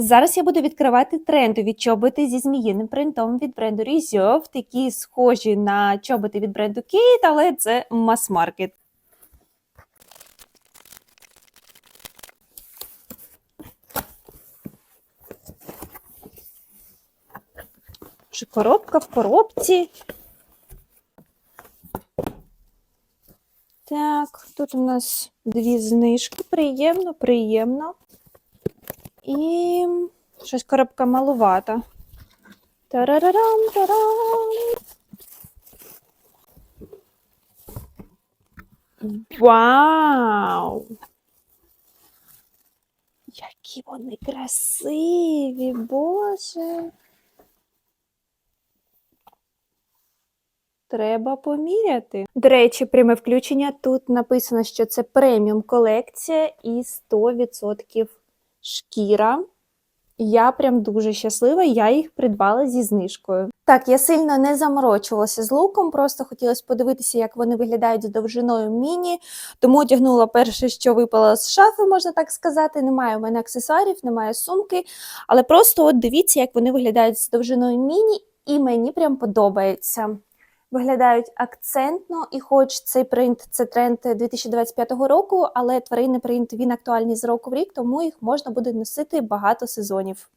Зараз я буду відкривати трендові чоботи зі зміїним принтом від бренду Reserve, такі схожі на чоботи від бренду Kate, але це мас-маркет. Вже Коробка в коробці. Так, тут у нас дві знижки. Приємно, приємно. І щось коробка малувата. Тарарарам, тарам. Вау! Які вони красиві, Боже. Треба поміряти. До речі, пряме включення. Тут написано, що це преміум колекція і 100% шкіра. Я прям дуже щаслива, я їх придбала зі знижкою. Так, я сильно не заморочувалася з луком, просто хотілося подивитися, як вони виглядають з довжиною міні. Тому одягнула перше, що випало з шафи, можна так сказати. Немає у мене аксесуарів, немає сумки. Але просто от дивіться, як вони виглядають з довжиною міні, і мені прям подобається. Виглядають акцентно, і хоч цей принт це тренд 2025 року, але тваринний принт він актуальний з року в рік, тому їх можна буде носити багато сезонів.